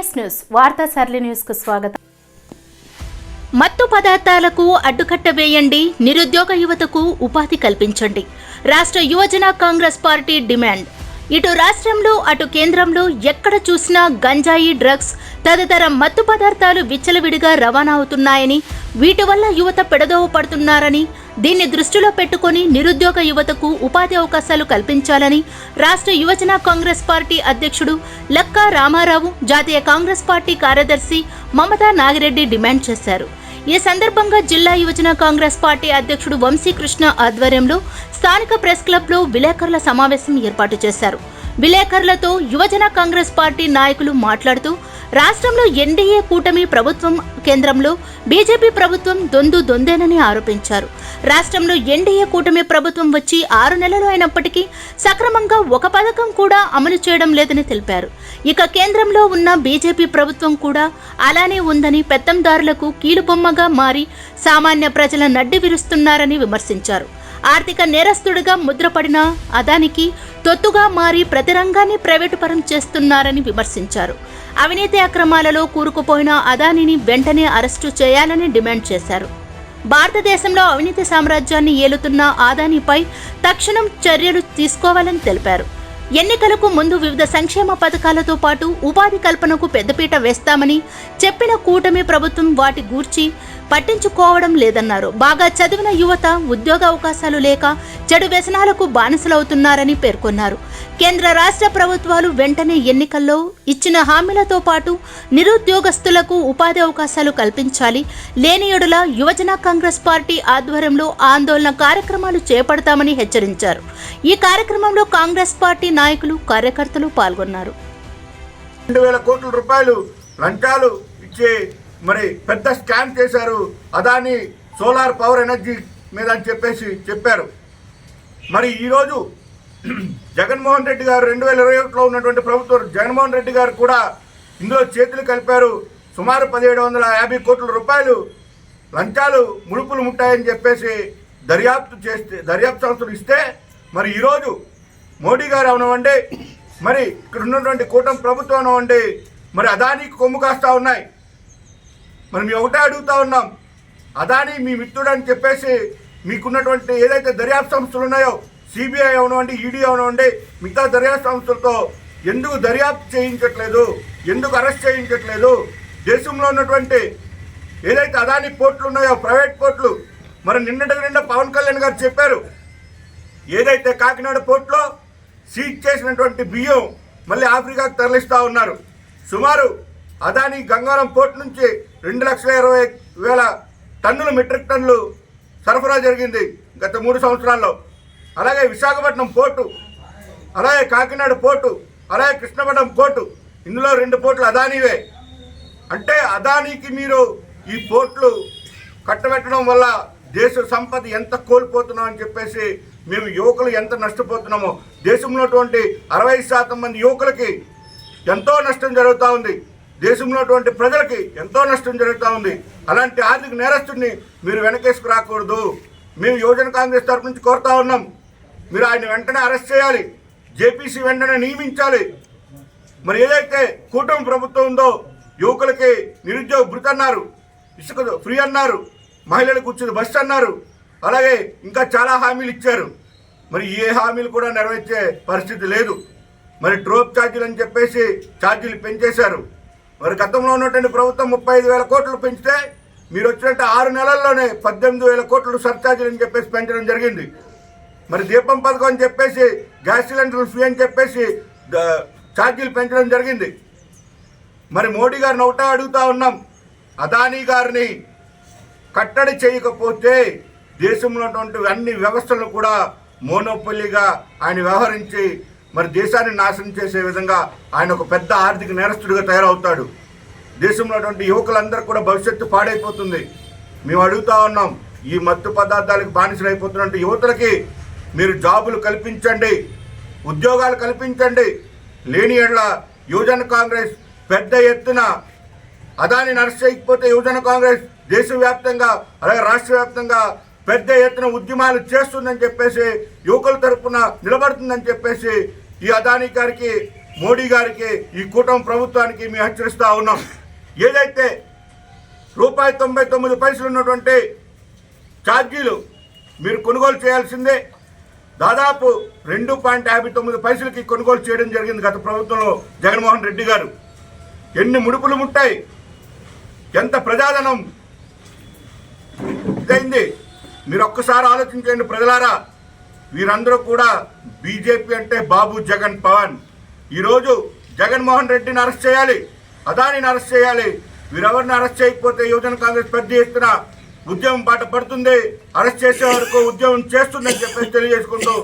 VS news వార్తా సరళి న్యూస్కు స్వాగతం. మత్తు పదార్థాలకు అడ్డుకట్ట వేయండి నిరుద్యోగ యువతకు ఉపాధి కల్పించండి. రాష్ట్ర యువజన కాంగ్రెస్ పార్టీ డిమాండ్. ఇటు రాష్ట్రంలో అటు కేంద్రంలో ఎక్కడ చూసినా గంజాయి డ్రగ్స్ తదితర మత్తు పదార్థాలు విచ్చలవిడిగా రవాణా అవుతున్నాయని వీటి వల్ల యువత పెడదోవ పడుతున్నారని దీన్ని దృష్టిలో పెట్టుకొని నిరుద్యోగ యువతకు ఉపాధి అవకాశాలు కల్పించాలని రాష్ట్ర యువజన కాంగ్రెస్ పార్టీ అధ్యక్షుడు లక్కా రామారావు జాతీయ కాంగ్రెస్ పార్టీ కార్యదర్శి మమతా నాగిరెడ్డి డిమాండ్ చేశారు. ఈ సందర్భంగా జిల్లా యువజన కాంగ్రెస్ పార్టీ అధ్యక్షుడు వంశీకృష్ణ ఆధ్వర్యంలో స్థానిక ప్రెస్ క్లబ్లో విలేకరుల సమావేశం ఏర్పాటు చేశారు. విలేకరులతో యువజన కాంగ్రెస్ పార్టీ నాయకులు మాట్లాడుతూ రాష్ట్రంలో ఎన్డీఏ కూటమి ప్రభుత్వం కేంద్రంలో బీజేపీ ప్రభుత్వం దొందు దొందేనని ఆరోపించారు. రాష్ట్రంలో ఎన్డీఏ కూటమి ప్రభుత్వం వచ్చి ఆరు నెలలు అయినప్పటికీ సక్రమంగా ఒక పథకం కూడా అమలు చేయడం లేదని తెలిపారు. ఇక కేంద్రంలో ఉన్న బీజేపీ ప్రభుత్వం కూడా అలానే ఉందని పెత్తందారులకు కీలుబొమ్మగా మారి సామాన్య ప్రజల నడ్డి విరుస్తున్నారని విమర్శించారు. ఆర్థిక నేరస్తుడిగా ముద్రపడిన అదానికి తొత్తుగా మారి ప్రతి రంగాన్ని ప్రైవేటు పరం చేస్తున్నారని విమర్శించారు. అవినీతి అక్రమాలలో కూరుకుపోయిన అదానిని వెంటనే అరెస్టు చేయాలని డిమాండ్ చేశారు. భారతదేశంలో అవినీతి సామ్రాజ్యాన్ని ఏలుతున్న ఆదానిపై తక్షణం చర్యలు తీసుకోవాలని తెలిపారు. ఎన్నికలకు ముందు వివిధ సంక్షేమ పథకాలతో పాటు ఉపాధి కల్పనకు పెద్దపీట వేస్తామని చెప్పిన కూటమి ప్రభుత్వం వాటి గూర్చి పట్టించుకోవడం లేదన్నారు. బాగా చదివిన యువత ఉద్యోగ అవకాశాలు లేక చెడు వ్యసనాలకు బానిసలవుతున్నారని పేర్కొన్నారు. కేంద్ర రాష్ట్ర ప్రభుత్వాలు వెంటనే ఎన్నికల్లో ఇచ్చిన హామీలతో పాటు నిరుద్యోగస్తులకు ఉపాధి అవకాశాలు కల్పించాలి. లేని ఎడుల యువజన కాంగ్రెస్ పార్టీ ఆధ్వర్యంలో ఆందోళన కార్యక్రమాలు చేపడతామని హెచ్చరించారు. ఈ కార్యక్రమంలో కాంగ్రెస్ పార్టీ నాయకులు కార్యకర్తలు పాల్గొన్నారు. రెండు వేల కోట్ల రూపాయలు లంచాలు ఇచ్చే మరి పెద్ద స్కామ్ చేశారు. అదాని సోలార్ పవర్ ఎనర్జీ మీద అని చెప్పేసి చెప్పారు. మరి ఈరోజు జగన్మోహన్ రెడ్డి గారు రెండు వేల ఇరవై ఒకటిలో ఉన్నటువంటి ప్రభుత్వం జగన్మోహన్ రెడ్డి గారు కూడా ఇందులో చేతులు కలిపారు. సుమారు పదిహేడు వందల యాభై కోట్ల రూపాయలు లంచాలు ముడుపులు ముట్టాయని చెప్పేసి దర్యాప్తు చేస్తే దర్యాప్తు సంస్థలు ఇస్తే మరి ఈరోజు మోడీ గారు అవనవండి మరి ఇక్కడ ఉన్నటువంటి కూటమి ప్రభుత్వం అవనవండి మరి అదానికి కొమ్ము కాస్తా ఉన్నాయి. మనం ఒకటే అడుగుతా ఉన్నాం. అదాని మీ మిత్రుడు అని చెప్పేసి మీకున్నటువంటి ఏదైతే దర్యాప్తు సంస్థలు ఉన్నాయో సిబిఐ అవనివ్వండి ఈడీ అవనివ్వండి మిగతా దర్యాప్తు సంస్థలతో ఎందుకు దర్యాప్తు చేయించట్లేదు ఎందుకు అరెస్ట్ చేయించట్లేదు దేశంలో ఉన్నటువంటి ఏదైతే అదాని పోర్టులు ఉన్నాయో ప్రైవేట్ పోర్టులు మరి నిన్నటి నిన్న పవన్ కళ్యాణ్ గారు చెప్పారు ఏదైతే కాకినాడ పోర్టులో సీజ్ చేసినటువంటి బియ్యం మళ్ళీ ఆఫ్రికాకు తరలిస్తూ ఉన్నారు. సుమారు అదాని గంగారం పోర్ట్ నుంచి రెండు లక్షల ఇరవై వేల టన్నులు మెట్రిక్ టన్నులు సరఫరా జరిగింది గత మూడు సంవత్సరాల్లో. అలాగే విశాఖపట్నం పోర్టు అలాగే కాకినాడ పోర్టు అలాగే కృష్ణపట్నం పోర్టు ఇందులో రెండు పోర్టులు అదానివే. అంటే అదానీకి మీరు ఈ పోర్ట్లు కట్టబెట్టడం వల్ల దేశ సంపద ఎంత కోల్పోతున్నాం అని చెప్పేసి మేము యువకులు ఎంత నష్టపోతున్నామో. దేశంలో అరవై శాతం మంది యువకులకి ఎంతో నష్టం జరుగుతూ ఉంది. దేశంలో ఉన్నటువంటి ప్రజలకి ఎంతో నష్టం జరుగుతూ ఉంది. అలాంటి ఆర్థిక నేరస్తుడిని మీరు వెనకేసుకు రాకూడదు. మేము యువజన కాంగ్రెస్ తరపు నుంచి కోరుతా ఉన్నాం. మీరు ఆయన వెంటనే అరెస్ట్ చేయాలి. జేపీసీ వెంటనే నియమించాలి. మరి ఏదైతే కూటమి ప్రభుత్వం ఉందో యువకులకి నిరుద్యోగ భృతి అన్నారు ఇసుక ఫ్రీ అన్నారు మహిళలకు ఉచిత బస్సు అన్నారు అలాగే ఇంకా చాలా హామీలు ఇచ్చారు. మరి ఏ హామీలు కూడా నెరవేర్చే పరిస్థితి లేదు. మరి ట్రోప్ ఛార్జీలు అని చెప్పేసి ఛార్జీలు పెంచేశారు. మరి గతంలో ఉన్నటువంటి ప్రభుత్వం ముప్పై ఐదు వేల కోట్లు పెంచితే మీరు వచ్చినట్టు ఆరు నెలల్లోనే పద్దెనిమిది వేల కోట్లు సర్చార్జీలు అని చెప్పేసి పెంచడం జరిగింది. మరి దీపం పథకం అని చెప్పేసి గ్యాస్ సిలిండర్లు ఫ్రీ అని చెప్పేసి ఛార్జీలు పెంచడం జరిగింది. మరి మోడీ గారిని ఒకటే అడుగుతా ఉన్నాం. అదానీ గారిని కట్టడి చేయకపోతే దేశంలో ఉన్నటువంటి అన్ని వ్యవస్థలను కూడా మోనోపల్లిగా ఆయన వ్యవహరించి మరి దేశాన్ని నాశనం చేసే విధంగా ఆయన ఒక పెద్ద ఆర్థిక నేరస్తుడిగా తయారవుతాడు. దేశంలో ఉన్నటువంటి యువకులందరూ కూడా భవిష్యత్తు పాడైపోతుంది. మేము అడుగుతా ఉన్నాం ఈ మత్తు పదార్థాలకు బానిసలైపోతున్న యువతలకి మీరు జాబులు కల్పించండి ఉద్యోగాలు కల్పించండి. లేని ఎడ్ల యువజన కాంగ్రెస్ పెద్ద ఎత్తున అదాని నర్స్ చేయకపోతే యువజన కాంగ్రెస్ దేశవ్యాప్తంగా అలాగే రాష్ట్ర వ్యాప్తంగా పెద్ద ఎత్తున ఉద్యమాలు చేస్తుందని చెప్పేసి యువకుల తరఫున నిలబడుతుందని చెప్పేసి ఈ అదాని గారికి మోడీ గారికి ఈ కూటమి ప్రభుత్వానికి మేము హెచ్చరిస్తూ ఉన్నాం. ఏదైతే రూపాయి తొంభై తొమ్మిది పైసలు ఉన్నటువంటి ఛార్జీలు మీరు కొనుగోలు చేయాల్సిందే దాదాపు రెండు పాయింట్ యాభై తొమ్మిది పైసలకి కొనుగోలు చేయడం జరిగింది గత ప్రభుత్వంలో జగన్మోహన్ రెడ్డి గారు. ఎన్ని ముడుపులు ముట్టాయి? ఎంత ప్రజాధనం ఇదైంది? మీరు ఒక్కసారి ఆలోచించండి ప్రజలారా. వీరందరూ కూడా బీజేపీ అంటే బాబు జగన్ పవన్. ఈరోజు జగన్మోహన్ రెడ్డిని అరెస్ట్ చేయాలి అదానిని అరెస్ట్ చేయాలి. వీరెవరిని అరెస్ట్ చేయకపోతే యువజన కాంగ్రెస్ పెద్ద ఎత్తున ఉద్యమం బాట పడుతుంది. అరెస్ట్ చేసే వరకు ఉద్యమం చేస్తుందని చెప్పేసి తెలియజేసుకుంటూ